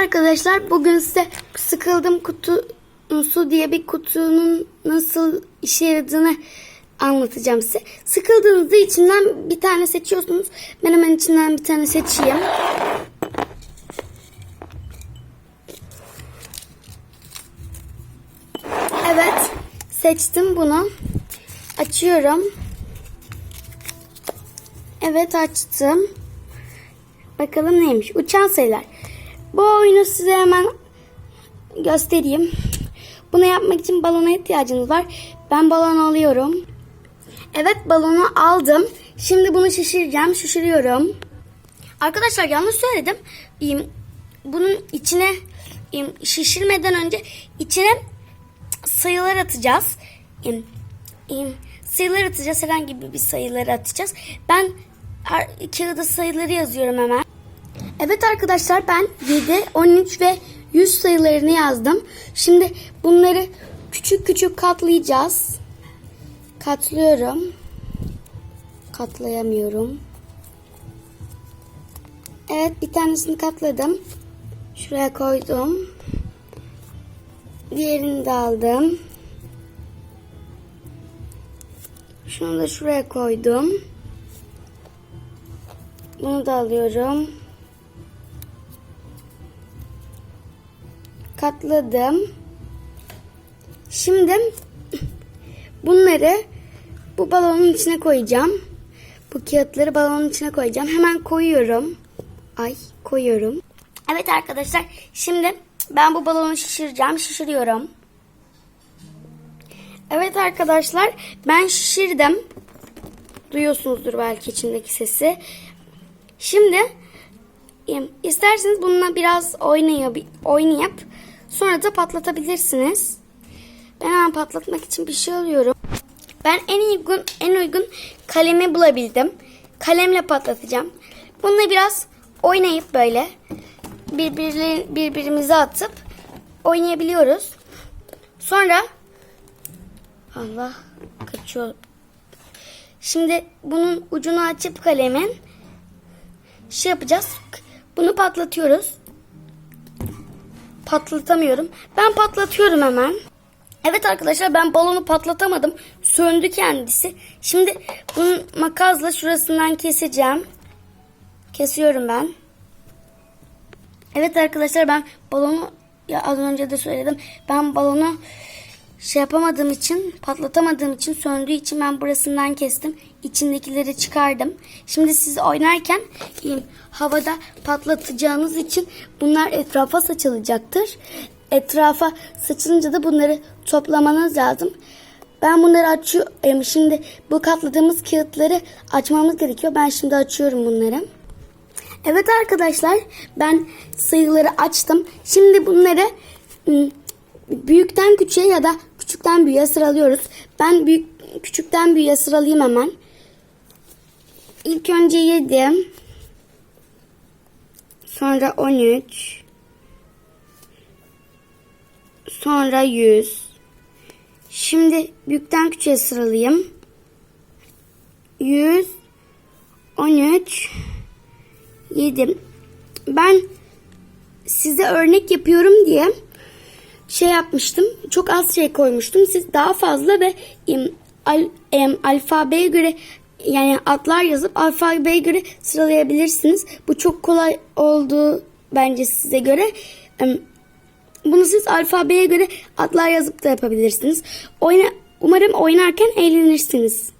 arkadaşlar. Bugün size sıkıldım kutusu diye bir kutunun nasıl işe yaradığını anlatacağım size. Sıkıldığınızda içinden bir tane seçiyorsunuz. Ben hemen içinden bir tane seçeyim. Evet. Seçtim bunu. Açıyorum. Evet açtım. Bakalım neymiş? Uçan sayılar. Bu oyunu size hemen göstereyim. Bunu yapmak için balona ihtiyacınız var. Ben balon alıyorum. Evet balonu aldım. Şimdi bunu şişireceğim. Şişiriyorum. Arkadaşlar yanlış söyledim. Bunun içine şişirmeden önce içine sayılar atacağız. Sayılar atacağız. Herhangi bir sayıları atacağız. Ben kağıda sayıları yazıyorum hemen. Evet arkadaşlar ben 7, 13 ve 100 sayılarını yazdım. Şimdi bunları küçük küçük katlayacağız. Katlıyorum. Katlayamıyorum. Evet bir tanesini katladım. Şuraya koydum. Diğerini de aldım. Şunu da şuraya koydum. Bunu da alıyorum. Katladım. Şimdi bunları bu balonun içine koyacağım. Bu kağıtları balonun içine koyacağım. Hemen koyuyorum. Ay koyuyorum. Evet arkadaşlar şimdi ben bu balonu şişireceğim. Şişiriyorum. Evet arkadaşlar ben şişirdim. Duyuyorsunuzdur belki içindeki sesi. Şimdi isterseniz bununla biraz oynayıp, oynayıp sonra da patlatabilirsiniz. Ben hemen patlatmak için bir şey alıyorum. Ben en uygun en uygun kalemi bulabildim. Kalemle patlatacağım. Bununla biraz oynayıp böyle birbirleri, birbirimize atıp oynayabiliyoruz. Sonra Allah kaçıyor. Şimdi bunun ucunu açıp kalemin şey yapacağız. Bunu patlatıyoruz. Patlatamıyorum. Ben patlatıyorum hemen. Evet arkadaşlar ben balonu patlatamadım. Söndü kendisi. Şimdi bunun makasla şurasından keseceğim. Kesiyorum ben. Evet arkadaşlar ben balonu ya az önce de söyledim. Ben balonu şey yapamadığım için, patlatamadığım için, söndüğü için ben burasından kestim. İçindekileri çıkardım. Şimdi siz oynarken havada patlatacağınız için bunlar etrafa saçılacaktır. Etrafa saçılınca da bunları toplamanız lazım. Ben bunları açıyorum. Şimdi bu katladığımız kağıtları açmamız gerekiyor. Ben şimdi açıyorum bunları. Evet arkadaşlar ben sayıları açtım. Şimdi bunları büyükten küçüğe ya da küçükten büyüğe sıralıyoruz. Ben büyük küçükten büyüğe sıralayayım hemen. İlk önce 7 sonra 13 sonra 100 Şimdi büyükten küçüğe sıralayayım. 100 13 7 Ben size örnek yapıyorum diye şey yapmıştım. Çok az şey koymuştum. Siz daha fazla ve al, em, alfabeye göre yani adlar yazıp alfabeye göre sıralayabilirsiniz. Bu çok kolay oldu bence size göre. Bunu siz alfabeye göre adlar yazıp da yapabilirsiniz. Oyna, umarım oynarken eğlenirsiniz.